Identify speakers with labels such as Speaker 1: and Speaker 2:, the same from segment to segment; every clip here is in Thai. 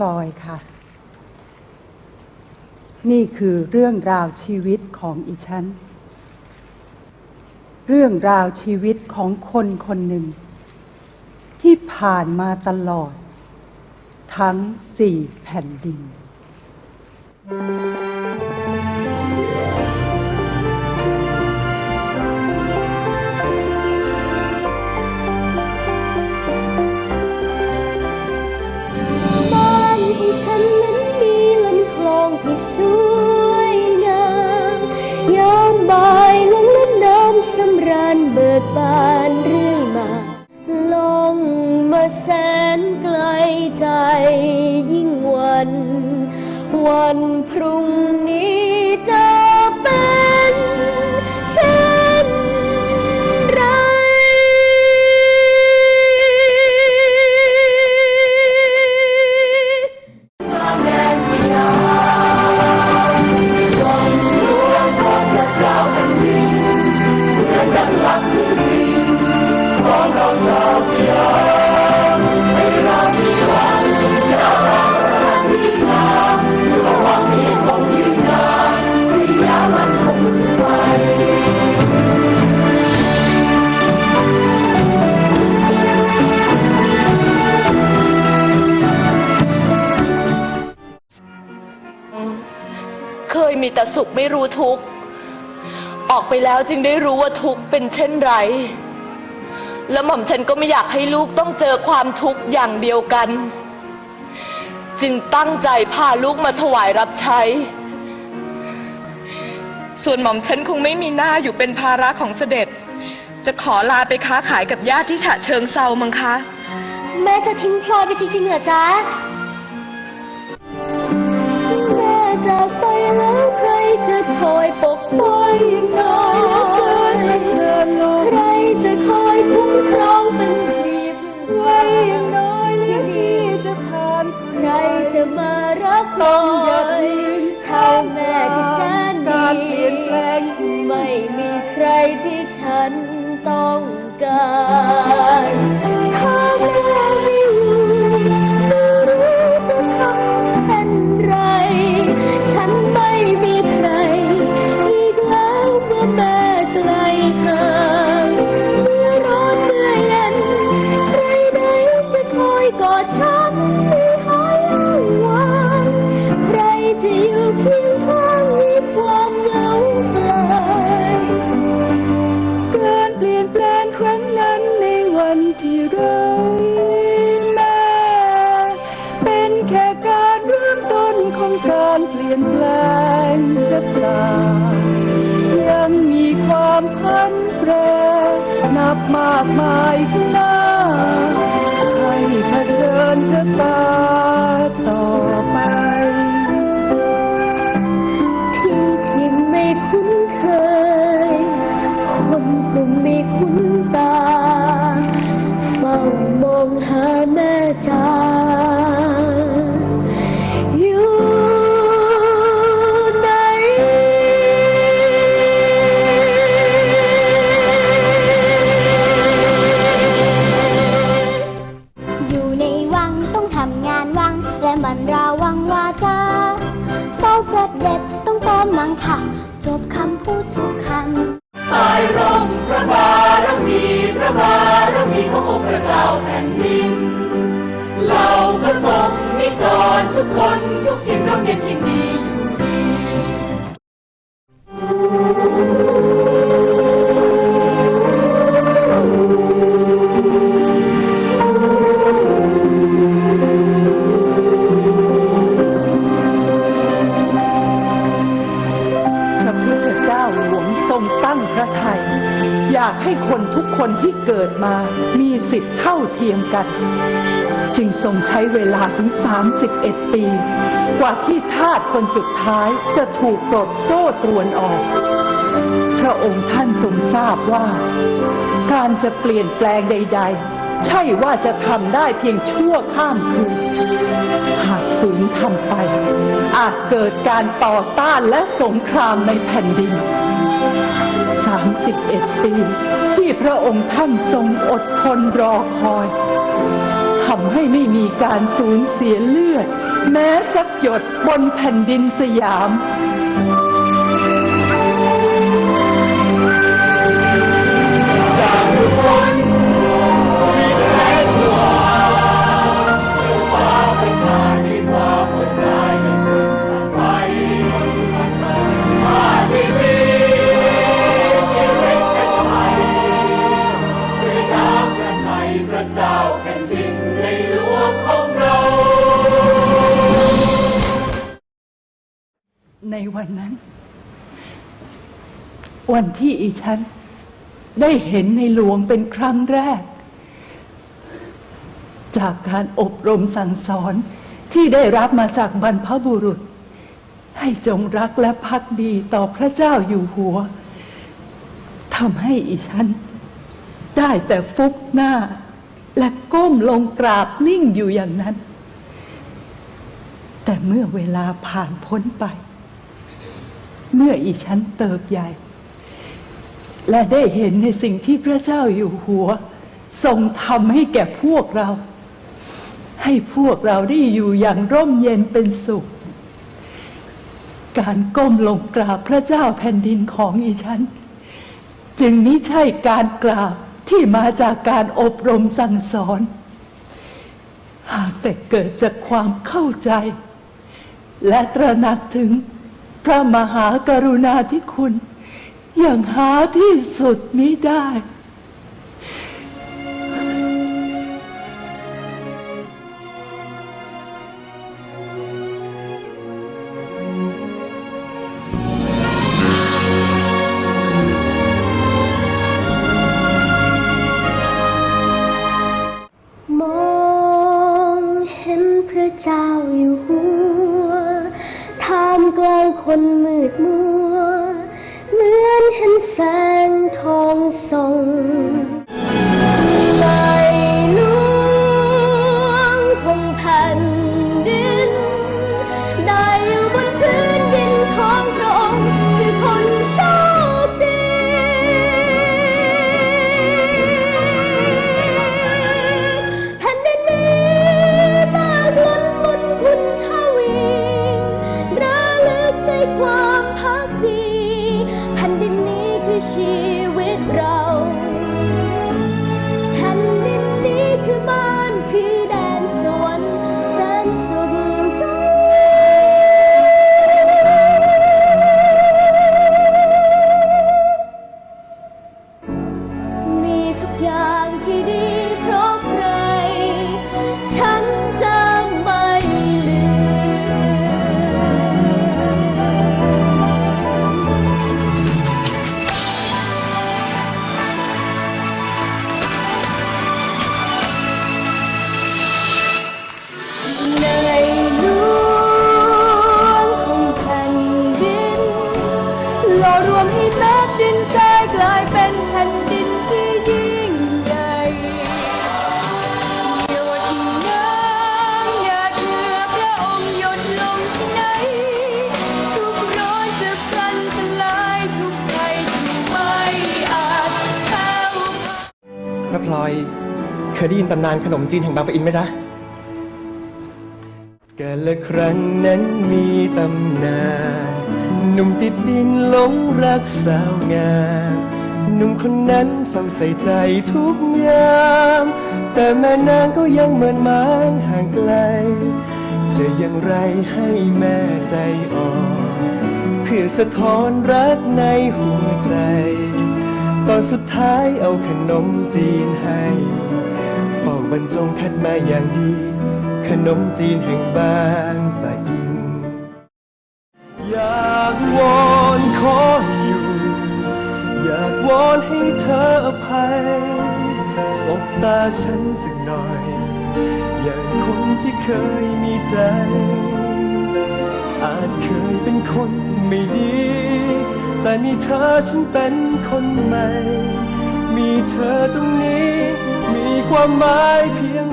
Speaker 1: พลอยค่ะ นี่คือเรื่องราวชีวิตของอีฉัน เรื่องราวชีวิตของคนคนหนึ่ง ที่ผ่านมาตลอด ทั้งสี่แผ่นดิน
Speaker 2: บ้ สุ
Speaker 3: ขไม่รู้ทุกข์ออกไปแล้วจึงได้รู้ว่าทุกข์เป็นเช่นไร แล้วหม่อมฉันก็ไม่อยากให้ลูกต้องเจอความทุกข์อย่างเดียวกัน จึงตั้งใจพาลูกมาถวายรับใช้ ส่วนหม่อมฉันคงไม่มีหน้าอยู่เป็นภาระของเสด็จ จะขอลาไปค้าขายกับญาติที่ฉะเชิงเซามังคะ
Speaker 2: แม่จะทิ้งพลอยไปจริงๆเหรอจ๊ะ อยปกป้องน้องใครจะคอยคุ้มครองเป็นทีมไว้น้อยเลี้ยงที่จะทานใครจะมารักพลอยเท่าแม่ที่แสนดีไม่มีใครที่ฉันต้องการ ทรงใช้
Speaker 1: เว
Speaker 4: ลา
Speaker 1: ถึง 31 ปี กว่าที่ทาสคนสุดท้ายจะถูกปลดโซ่ตรวนออก พระองค์ท่านทรงทราบว่า การจะเปลี่ยนแปลงใด ๆ ใช่ว่าจะทำได้เพียงชั่วข้ามคืน หากฝืนทำไป อาจเกิดการต่อต้านและสงครามในแผ่นดิน 31 ปี ที่พระองค์ท่านทรงอดทนรอคอยำให้ไม่มีการสูญเสียเลือด แม้สักหยดบนแผ่นดินสยาม
Speaker 5: ในวั
Speaker 1: นนั้น วันที่อีฉันได้เห็นในหลวงเป็นครั้งแรก จากการอบรมสั่งสอนที่ได้รับมาจากบรรพบุรุษ ให้จงรักและพักดีต่อพระเจ้าอยู่หัวทำให้อีฉัน ได้แต่ฟุบหน้า และก้มลงกราบนิ่งอยู่อย่างนั้น แต่เมื่อเวลาผ่านพ้นไป เมื่ออีฉันเติบใหญ่ และได้เห็นในสิ่งที่พระเจ้าอยู่หัว ทรงทำให้แก่พวกเรา ให้พวกเราได้อยู่อย่างร่มเย็นเป็นสุข การก้มลงกราบพระเจ้าแผ่นดินของอีฉันจึงไม่ใช่การกราบที่มาจากการอบรมสั่งสอน หากแต่เกิดจากความเข้าใจ และตระหนักถึง พระมหากรุณาธิคุณ อย่างหาที่สุดมิได้
Speaker 2: กลางคนมืดมัว เหมือนเห็นแสงทองส่อง ลอย เคยได้ยิน
Speaker 6: ตำนานขนมจีนแห่งบางปะอินไหมจ๊ะกาละครั้งนั้นมีตำนานหนุ่มติดดินหลงรักสาวงามหนุ่มคนนั้นเฝ้าใส่ใจทุกยาม แต่แม่นางก็ยังเหมือนมางห่างไกล จะอย่างไรให้แม่ใจอ่อนเพื่อสะท้อนรักในหัวใจ ตอนสุดท้ายเอาขนมจีนให้เฝ้าบรรจงคัดมาอย่างดี ขนมจีนแห่งบางปะอิน อยากวอนขออยู่ อยากวอนให้เธออภัยสบตาฉันสักหน่อย อย่างคนที่เคยมีใจ อาจเคยเป็นคนไม่ดี แต่มีเธอฉันเป็นคนใหม่ มีเธอตรงนี้ มีความหมายเพียง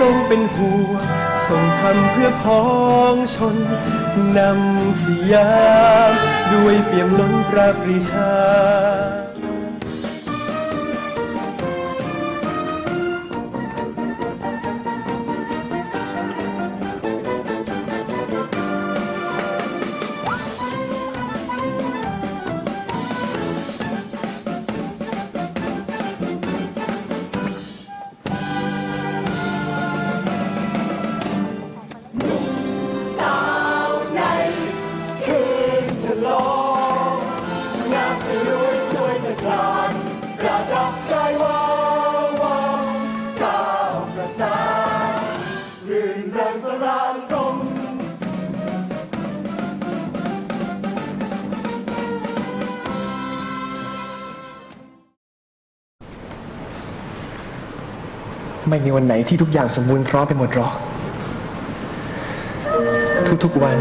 Speaker 6: ทรงเป็นห่วงทรงทำเพื่อพ้องชนนำสยาม ด้วยเปี่ยมล้นพระปรีชา ไม่มีวันไหนที่ทุกอย่างสมบูรณ์พร้อมไปหมดหรอก ทุกๆวัน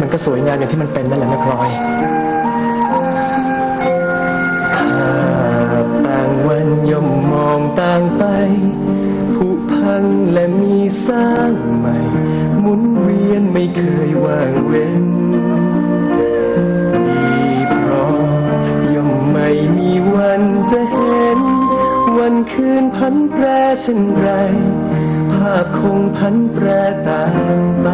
Speaker 6: มันก็สวยงามอย่างที่มันเป็นนั่นแหละนะพลอยถ้าต่างวันย่อมมองต่างไปผุพังและมีสร้างใหม่หมุนเวียนไม่เคยว่างเว้นดีพราะย่อมไม่มีวันจะเห็น วันคืนพันแปรเช่นไร ภาพคงพันแปรต่างไป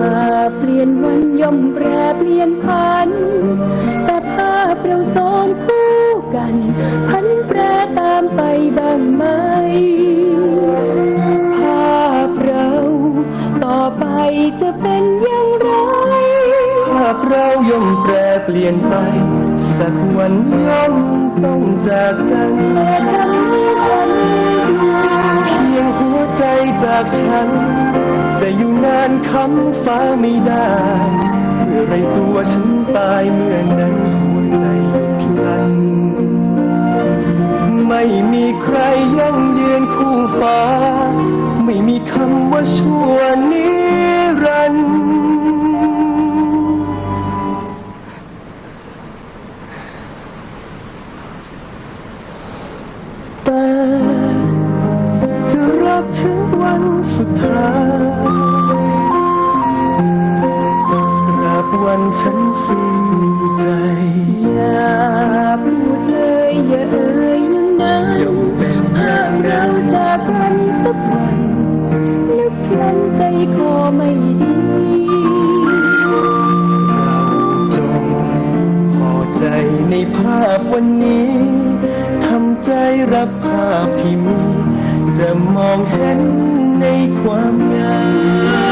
Speaker 2: ถ้าเปลี่ยนวันย่อมแปรเปลี่ยนพัน แต่ภาพเราสองคู่กัน พันแปรตามไปบ้างไหม ภาพเราต่อไปจะเป็นอย่างไร
Speaker 6: ภาพเราย่อมแปรเปลี่ยนไป สักวันย่อมต้องจากกัน
Speaker 2: แต่ทำให้ฉันดู
Speaker 6: เพียงหัวใจจากฉัน จะอยู่นานคำฟ้าไม่ได้เมื่อไรตัวฉันตายเมื่อนั้นหัวใจหยุดพลันไม่มีใครยั่งยืนคู่ฟ้า ไม่มีคำว่าชั่วนิรันดร์ รับภาพที่มี จะมองเห็นในความงาม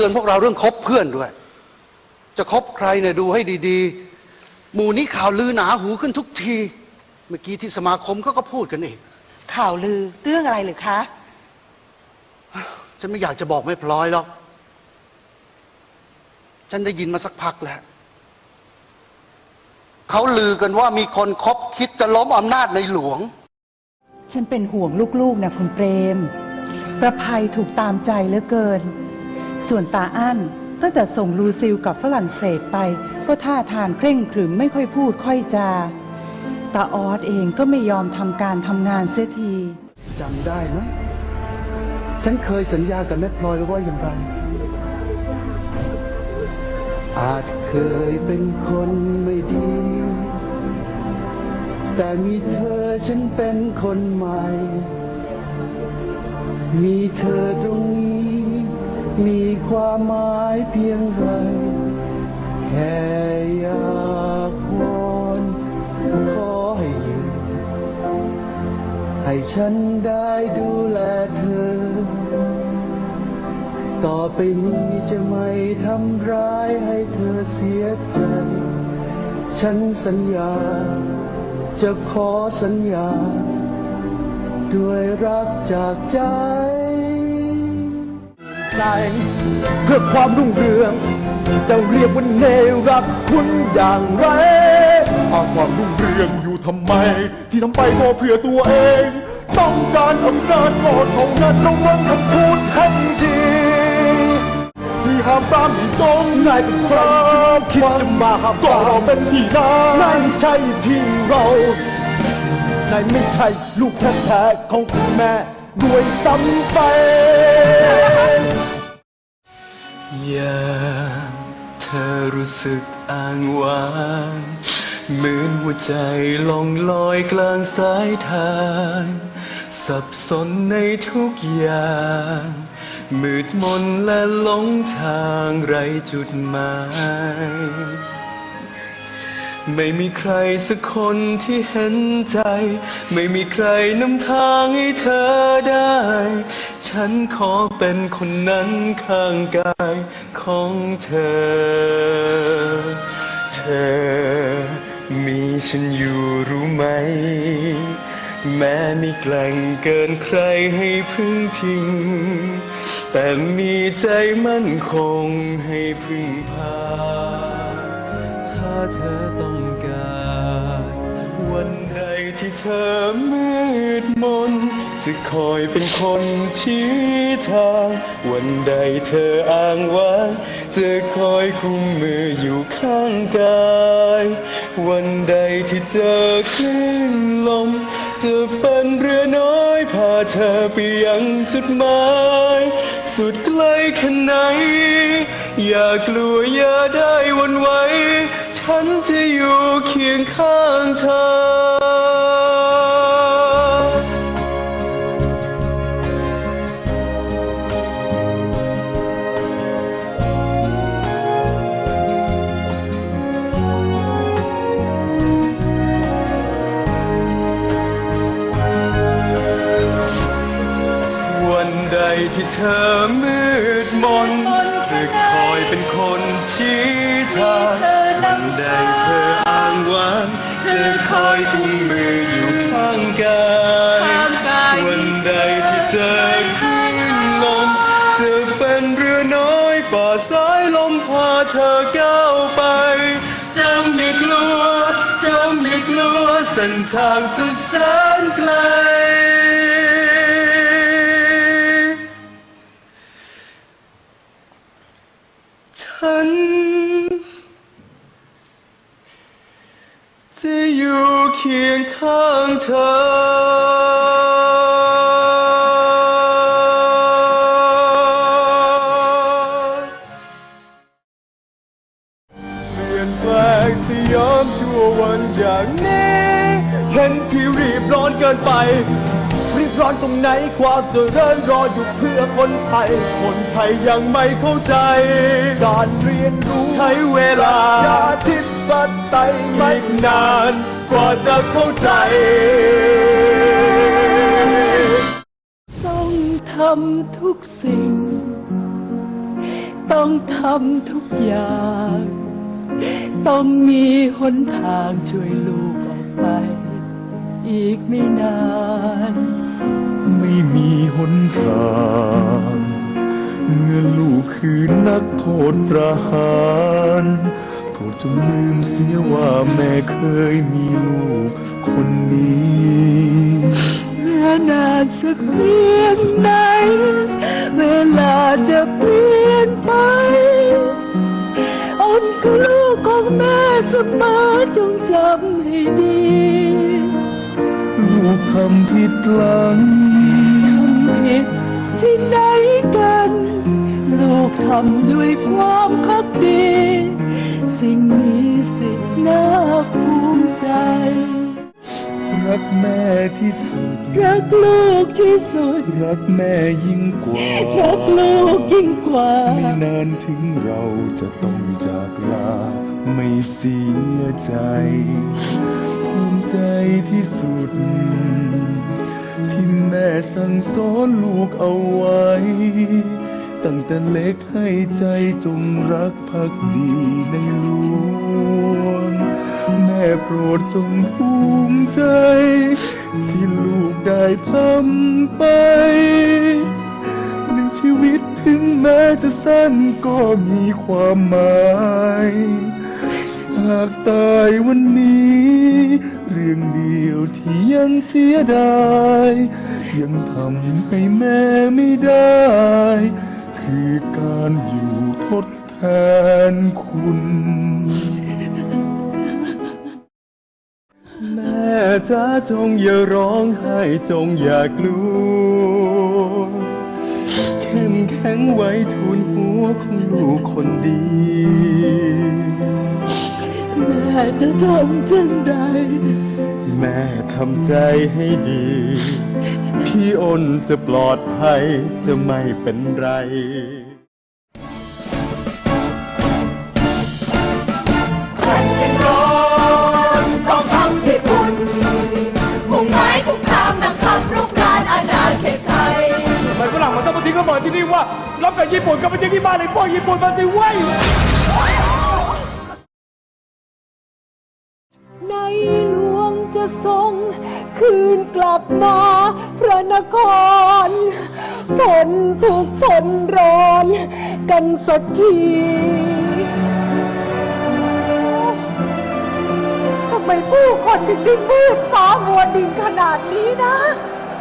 Speaker 6: ตือนพว
Speaker 2: กเรา
Speaker 7: เรื่องคบเพื่อนด้วย จะคบใครเนี่ยดูให้ดี ๆ หมู่นี้ข่าวลือหนาหูขึ้นทุกที เมื่อกี้ที่สมาคมก็ก็พูดกันเอง
Speaker 1: ข่าวลือเรื่องอะไรหรือคะ
Speaker 7: ฉันไม่อยากจะบอกไม่พลอยหรอก ฉันได้ยินมาสักพักแล้ว เขาลือกันว่ามีคนคบคิดจะล้มอำนาจในหลวง
Speaker 1: ฉันเป็นห่วงลูกๆนะคุณเปรม ประภัยถูกตามใจเหลือเกิน ส่วนตาอั้นตั้งแต่ส่งลูซิลกับฝรั่งเศสไป
Speaker 8: ก็ท่าทางเคร่งขรึมไม่ค่อยพูดค่อยจาตาออสเองก็ไม่ยอมทำการทำงานเสียที
Speaker 9: จำได้ไหมฉันเคยสัญญากับแม่พลอยไว้ว่าอย่างไร อาจเคยเป็นคนไม่ดี แต่มีเธอฉันเป็นคนใหม่ มีเธอตรงนี้ มีความหมายเพียงไร แค่อยากวอนขอให้อยู่ให้ฉันได้ดูแลเธอ ต่อไปนี้จะไม่ทำร้ายให้เธอเสียใจ ฉันสัญญา จะขอสัญญา ด้วยรักจากใจ
Speaker 10: ใจเพื่อความรุ่งเรือง จะเรียกว่าเนรักคุณอย่างไร
Speaker 11: หาความรุ่งเรืองอยู่ทำไม ที่ทำไปก็เพื่อตัวเอง ต้องการอำนาจก็เท่านั้นระวังคำพูดให้ดีที่ห้ามปรามที่ตรง
Speaker 10: นายเป็นใครคิดจะมาห้าม
Speaker 11: ก็เราเป็นพี่น้อง
Speaker 10: นายไม่ใช่พี่เรานายไม่ใช่ลูกแท้ๆของคุณแม่ด้วยซ้ำไป ยามเธอรู้สึกอ้างว้างเหมือนหัวใจล่องลอยกลางสายทาง สับสนในทุกอย่าง มืดมนและหลงทางไรจุดหมาย ไม่มีใครสักคนที่เห็นใจ ไม่มีใครนำทางให้เธอได้ ฉันขอเป็นคนนั้นข้างกายของเธอ เธอมีฉันอยู่รู้ไหม แม้ไม่แกล่งเกินใครให้พึ่งพิง แต่มีใจมั่นคงให้พึ่งพา เธอต้องการ วันใดที่เธอมืดมน จะคอยเป็นคนชี้ทาง วันใดเธออ้างว้างจะคอยคุมมืออยู่ข้างกาย วันใดที่เจอคลื่นลม จะเป็นเรือน้อยพาเธอไปยังจุดหมาย สุดไกลแค่ไหน อย่ากลัวอย่าได้วันไหว ฉันจะอยู่เคียงข้างเธอ วันใดที่เธอ ทางสุดแสนไกล ฉัน จะอยู่เคียงข้างเธอ รีบร้อนตรงไหนความเจริญรออยู่เพื่อคนไทย คนไทยยังไม่เข้าใจ การเรียนรู้ใช้เวลาชาติปไตยไม่นานกว่าจะเข้าใจ
Speaker 1: ต้องทำทุกสิ่ง ต้องทำทุกอย่าง ต้องมีหนทางช่วยลูกออกไป อีกไม่นาน
Speaker 11: ไม่มีหนทางเมื่อลูกคือนักโทษประหารโปรดจงลืมเสียว่าแม่เคยมีลูกคนนี้
Speaker 1: เมื่อนานสักเพียงไหน เวลาจะเปลี่ยนไปอ้อมคือลูกของแม่เสมอจงจำให้ดี
Speaker 10: กทำผิดพลัง
Speaker 1: ทำผิดที่ไหนกัน ลูกทำด้วยความพักดี สิ่งนี้สิน่าภูมิใจ
Speaker 10: รักแม่ที่สุด
Speaker 1: รักลูกที่สุด
Speaker 10: รักแม่ยิ่งกว่า
Speaker 1: รักลูกยิ่งกว่า
Speaker 10: ไม่นานถึงเราจะต้องจากลา ไม่เสียใจภูมิ ใจที่สุด ที่แม่สั่งสอนลูกเอาไว้ ตั้งแต่เล็กให้ใจจงรักภักดีในหลวง แม่โปรดจงภูมิใจ ที่ลูกได้ทำไปหนึ่งชีวิตถึงแม้จะสั้นก็มีความหมายากตายวันนี้ เรื่องเดียวที่ยังเสียดาย ยังทำให้แม่ไม่ได้ คือการอยู่ทดแทนคุณ แม่จ้าจงอย่าร้องไห้จงอย่ากลัวเข้มแข็งไว้ทูลหัวของลูกคนดี
Speaker 1: แม่จะทำเช่นใด
Speaker 10: แม่ทำใจให้ดี พี่อ้นจะปลอดภัยจะไม่เป็นไร
Speaker 12: ต้องทำให้บุญมุ่งหมายทุกทางนักขับรุกรานอาณาเขตไทย
Speaker 11: ทำไมฝรั่งมันต้องมาทิ้งระเบิดที่นี่ว่ารับกับญี่ปุ่นก็ไปทิ้งที่บ้านไอ้พวกญี่ปุ่นมาสิเว้ย
Speaker 1: หลวงจะทรงคืนกลับมาพระนครทนทุกข์ทนร้อนกันสักทีทำไมผู้คนถึงได้มืดฟ้ามัวดินขนาดนี้นะ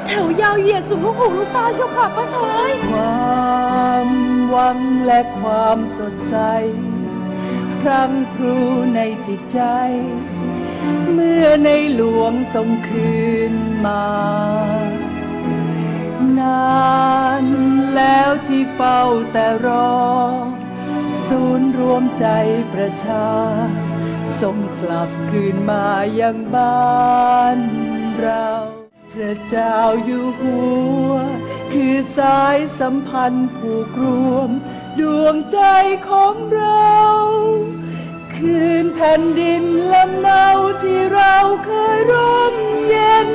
Speaker 2: แถวยาวเหยียดสุดลูกหูลูกตาเชียวค่ะป้าชาย
Speaker 1: ความหวังและความสดใสพรังพรูในจิตใจ เมื่อในหลวงทรงคืนมา นานแล้วที่เฝ้าแต่รอ ศูนย์รวมใจประชาส่งกลับคืนมายังบ้านเราพระเจ้าอยู่หัว คือสายสัมพันธ์ผูกรวม ดวงใจของเรา คืนแผ่นดินลำเนาที่เราเคยร่มเย็น